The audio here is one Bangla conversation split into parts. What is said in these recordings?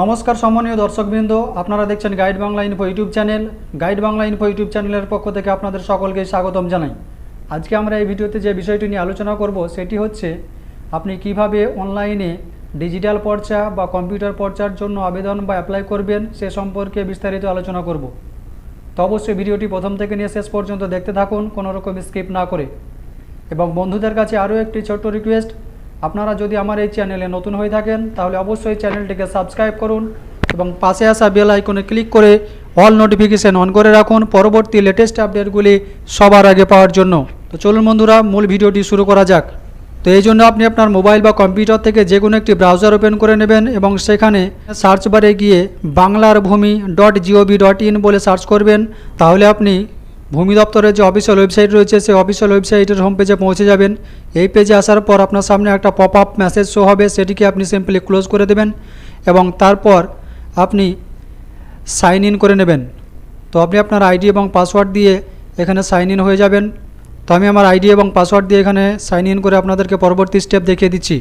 নমস্কার সম্মানীয় দর্শকবৃন্দ, আপনারা দেখছেন guide Bangla info YouTube channel guide Bangla info YouTube চ্যানেলের পক্ষ থেকে আপনাদের সকলকে স্বাগতম জানাই। আজকে আমরা এই ভিডিওতে যে বিষয়টি নিয়ে আলোচনা করব, সেটি হচ্ছে আপনি কীভাবে অনলাইনে ডিজিটাল পর্চা বা কম্পিউটার পর্চার জন্য আবেদন বা অ্যাপ্লাই করবেন, সে সম্পর্কে বিস্তারিত আলোচনা করব। তো অবশ্যই ভিডিওটি প্রথম থেকে নিয়ে শেষ পর্যন্ত দেখতে থাকুন, কোনো রকম স্কিপ না করে। এবং বন্ধুদের কাছে আরও একটি ছোট্ট রিকোয়েস্ট আপনারা যদি আমার এই চ্যানেলে নতুন হয়ে থাকেন, তাহলে অবশ্যই চ্যানেলটিকে সাবস্ক্রাইব করুন এবং পাশে আসা বেল আইকনে ক্লিক করে অল নোটিফিকেশন অন করে রাখুন পরবর্তী লেটেস্ট আপডেটগুলি সবার আগে পাওয়ার জন্য। তো চলুন বন্ধুরা, মূল ভিডিওটি শুরু করা যাক। তো এই জন্য আপনি আপনার মোবাইল বা কম্পিউটার থেকে যে কোনো একটি ব্রাউজার ওপেন করে নেবেন এবং সেখানে সার্চ বারে গিয়ে Banglar Bhumi dot G O V dot in বলে সার্চ করবেন। তাহলে আপনি ভূমি দপ্তরের যে অফিসিয়াল ওয়েবসাইট রয়েছে, সেই অফিসিয়াল ওয়েবসাইটের হোম পেজে পৌঁছে যাবেন। এই পেজে আসার পর আপনার সামনে একটা পপ আপ মেসেজ শো হবে, সেটিকে আপনি সিম্পলি ক্লোজ করে দেবেন এবং তারপর আপনি সাইন ইন করে নেবেন। তো আপনি আপনার আইডি এবং পাসওয়ার্ড দিয়ে এখানে সাইন ইন হয়ে যাবেন। তো আমি আমার আইডি এবং পাসওয়ার্ড দিয়ে এখানে সাইন ইন করে আপনাদেরকে পরবর্তী স্টেপ দেখিয়ে দিচ্ছি।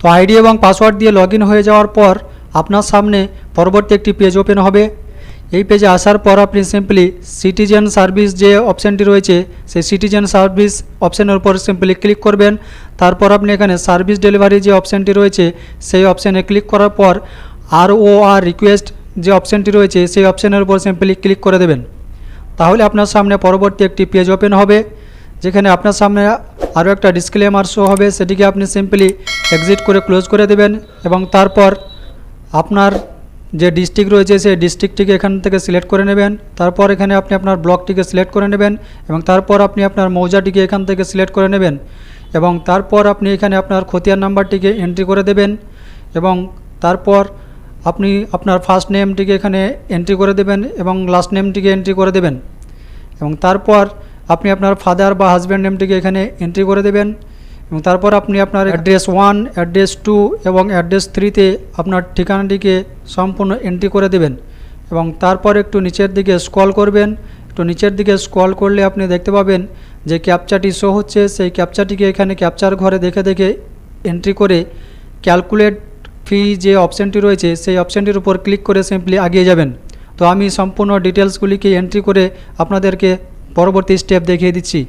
তো আইডি এবং পাসওয়ার্ড দিয়ে লগ হয়ে যাওয়ার পর আপনার সামনে পরবর্তী একটি পেজ ওপেন হবে। এই পেজে আসার পর আপনি সিম্পলি সিটিজেন সার্ভিস যে অপশানটি রয়েছে, সেই সিটিজেন সার্ভিস অপশানের উপর সিম্পলি ক্লিক করবেন। তারপর আপনি এখানে সার্ভিস ডেলিভারি যে অপশানটি রয়েছে, সেই অপশানে ক্লিক করার পর আর ও আর রিকোয়েস্ট যে অপশানটি রয়েছে, সেই অপশানের উপর সিম্পলি ক্লিক করে দেবেন। তাহলে আপনার সামনে পরবর্তী একটি পেজ ওপেন হবে, যেখানে আপনার সামনে আরও একটা ডিসক্লেমার শো হবে, সেটিকে আপনি সিম্পলি এক্সিট করে ক্লোজ করে দেবেন এবং তারপর আপনার যে ডিস্ট্রিক্ট রয়েছে, সেই ডিস্ট্রিক্টটিকে এখান থেকে সিলেক্ট করে নেবেন। তারপর এখানে আপনি আপনার ব্লকটিকে সিলেক্ট করে নেবেন এবং তারপর আপনি আপনার মৌজাটিকে এখান থেকে সিলেক্ট করে নেবেন এবং তারপর আপনি এখানে আপনার খতিয়ান নাম্বারটিকে এন্ট্রি করে দেবেন এবং তারপর আপনি আপনার ফার্স্ট নেমটিকে এখানে এন্ট্রি করে দেবেন এবং লাস্ট নেমটিকে এন্ট্রি করে দেবেন। এবং তারপর আপনি আপনার ফাদার বা হাজব্যান্ড নেমটিকে এখানে এন্ট্রি করে দেবেন। এবং তারপর আপনি আপনার অ্যাড্রেস ওয়ান, অ্যাড্রেস টু এবং অ্যাড্রেস থ্রিতে আপনার ঠিকানাটিকে সম্পূর্ণ এন্ট্রি করে দেবেন এবং তারপর একটু নিচের দিকে স্ক্রল করবেন। একটু নিচের দিকে স্ক্রল করলে আপনি দেখতে পাবেন যে ক্যাপচাটি শো হচ্ছে। সেই ক্যাপচাটিকে এখানে ক্যাপচার ঘরে দেখে দেখে এন্ট্রি করে ক্যালকুলেট ফি যে অপশানটি রয়েছে, সেই অপশানটির উপর ক্লিক করে সিম্পলি আগিয়ে যাবেন। তো আমি সম্পূর্ণ ডিটেলসগুলিকে এন্ট্রি করে আপনাদেরকে পরবর্তী স্টেপ দেখিয়ে দিচ্ছি।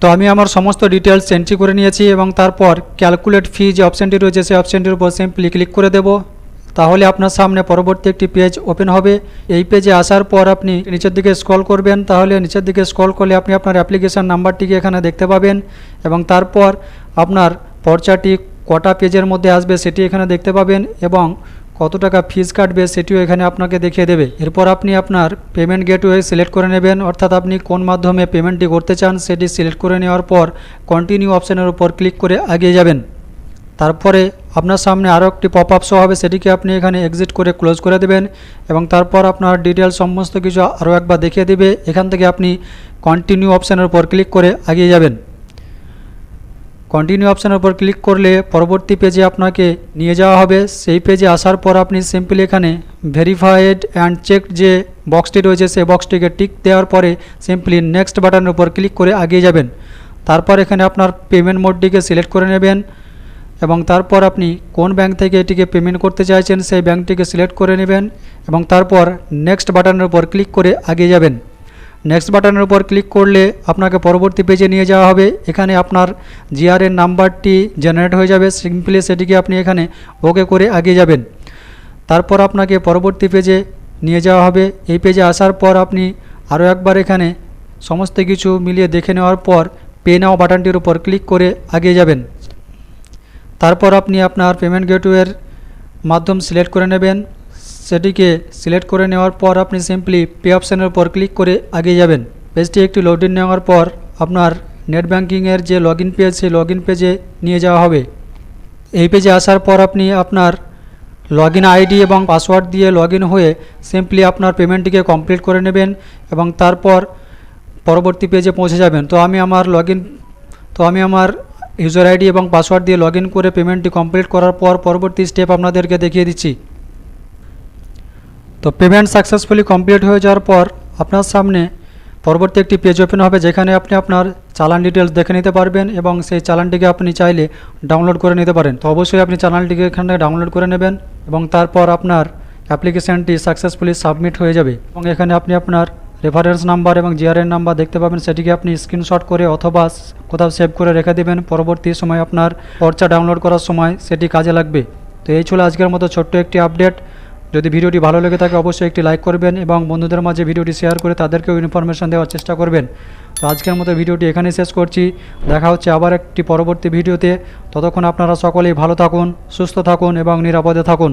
তো আমি আমার সমস্ত ডিটেলস এন্ট্রি করে নিয়েছি এবং তারপর ক্যালকুলেট ফি যে অপশানটি রয়েছে, সেই অপশানটির উপর সিম্পলি ক্লিক করে দেব। তাহলে আপনার সামনে পরবর্তী একটি পেজ ওপেন হবে। এই পেজে আসার পর আপনি নিচের দিকে স্ক্রল করবেন। তাহলে নিচের দিকে স্ক্রল করলে আপনি আপনার অ্যাপ্লিকেশান নাম্বারটিকে এখানে দেখতে পাবেন এবং তারপর আপনার পর্চাটি কটা পেজের মধ্যে আসবে সেটি এখানে দেখতে পাবেন এবং কত টাকা ফিস কাটবে সেটিও এখানে আপনাকে দেখিয়ে দেবে। এরপর আপনি আপনার পেমেন্ট গেটওয়ে সিলেক্ট করে নেবেন, অর্থাৎ আপনি কোন মাধ্যমে পেমেন্টটি করতে চান সেটি সিলেক্ট করে নেওয়ার পর কন্টিনিউ অপশানের উপর ক্লিক করে এগিয়ে যাবেন। তারপরে আপনার সামনে আরও একটি পপ আপ শো হবে, সেটিকে আপনি এখানে এক্সিট করে ক্লোজ করে দেবেন এবং তারপর আপনার ডিটেলস সমস্ত কিছু আরও একবার দেখিয়ে দেবে। এখান থেকে আপনি কন্টিনিউ অপশানের উপর ক্লিক করে এগিয়ে যাবেন। কন্টিনিউ অপশানের উপর ক্লিক করলে পরবর্তী পেজে আপনাকে নিয়ে যাওয়া হবে। সেই পেজে আসার পর আপনি সিম্পলি এখানে ভেরিফাইড অ্যান্ড চেক যে বক্সটি রয়েছে, সেই বক্সটিকে টিক দেওয়ার পরে সিম্পলি নেক্সট বাটনের উপর ক্লিক করে এগিয়ে যাবেন। তারপর এখানে আপনার পেমেন্ট মোডটিকে সিলেক্ট করে নেবেন এবং তারপর আপনি কোন ব্যাংক থেকে এটিকে পেমেন্ট করতে চাইছেন, সেই ব্যাংকটিকে সিলেক্ট করে নেবেন এবং তারপর নেক্সট বাটনের উপর ক্লিক করে এগিয়ে যাবেন। নেক্সট বাটনের উপর ক্লিক করলে আপনাকে পরবর্তী পেজে নিয়ে যাওয়া হবে। এখানে আপনার জিআরএর নাম্বারটি জেনারেট হয়ে যাবে। সিম্পলি সেটিকে আপনি এখানে ওকে করে এগিয়ে যাবেন। তারপর আপনাকে পরবর্তী পেজে নিয়ে যাওয়া হবে। এই পেজে আসার পর আপনি আরও একবার এখানে সমস্ত কিছু মিলিয়ে দেখে নেওয়ার পর পে নাও বাটনটির উপর ক্লিক করে এগিয়ে যাবেন। তারপর আপনি আপনার পেমেন্ট গেটওয়ের মাধ্যম সিলেক্ট করে নেবেন। সেটিকে সিলেক্ট করে নেওয়ার পর আপনি সিম্পলি পে অপশানের উপর ক্লিক করে এগিয়ে যাবেন। পেজটি একটু লোডিং নেওয়ার পর আপনার নেট ব্যাঙ্কিংয়ের যে লগ ইন পেজ সেই লগ ইন পেজে নিয়ে যাওয়া হবে। এই পেজে আসার পর আপনি আপনার লগ ইন আইডি এবং পাসওয়ার্ড দিয়ে লগ ইন হয়ে সিম্পলি আপনার পেমেন্টটিকে কমপ্লিট করে নেবেন এবং তারপর পরবর্তী পেজে পৌঁছে যাবেন। তো আমি আমার লগ ইন তো আমি আমার ইউজার আইডি এবং পাসওয়ার্ড দিয়ে লগ ইন করে পেমেন্টটি কমপ্লিট করার পর পরবর্তী স্টেপ আপনাদেরকে দেখিয়ে দিচ্ছি। তো পেমেন্ট সাকসেসফুলি কমপ্লিট হয়ে যাওয়ার পর আপনার সামনে পরবর্তী একটি পেজ ওপেন হবে যেখানে আপনি আপনার চালান ডিটেলস দেখে নিতে পারবেন এবং সেই চালানটিকে আপনি চাইলে ডাউনলোড করে নিতে পারেন। তো অবশ্যই আপনি চালানটিকে এখানে ডাউনলোড করে নেবেন এবং তারপর আপনার অ্যাপ্লিকেশানটি সাকসেসফুলি সাবমিট হয়ে যাবে। এবং এখানে আপনি আপনার রেফারেন্স নাম্বার এবং জিআরএন নাম্বার দেখতে পাবেন। সেটিকে আপনি স্ক্রিনশট করে অথবা কোথাও সেভ করে রেখে দেবেন। পরবর্তী সময় আপনার পর্চা ডাউনলোড করার সময় সেটি কাজে লাগবে। তো এই ছিল আজকের মতো ছোট্ট একটি আপডেট যদি ভিডিওটি ভালো লেগে থাকে, অবশ্যই একটি লাইক করবেন এবং বন্ধুদের মাঝে ভিডিওটি শেয়ার করে তাদেরকেও ইনফরমেশান দেওয়ার চেষ্টা করবেন। তো আজকের মতো ভিডিওটি এখানেই শেষ করছি। দেখা হচ্ছে আবার একটি পরবর্তী ভিডিওতে। ততক্ষণ আপনারা সকলেই ভালো থাকুন, সুস্থ থাকুন এবং নিরাপদে থাকুন।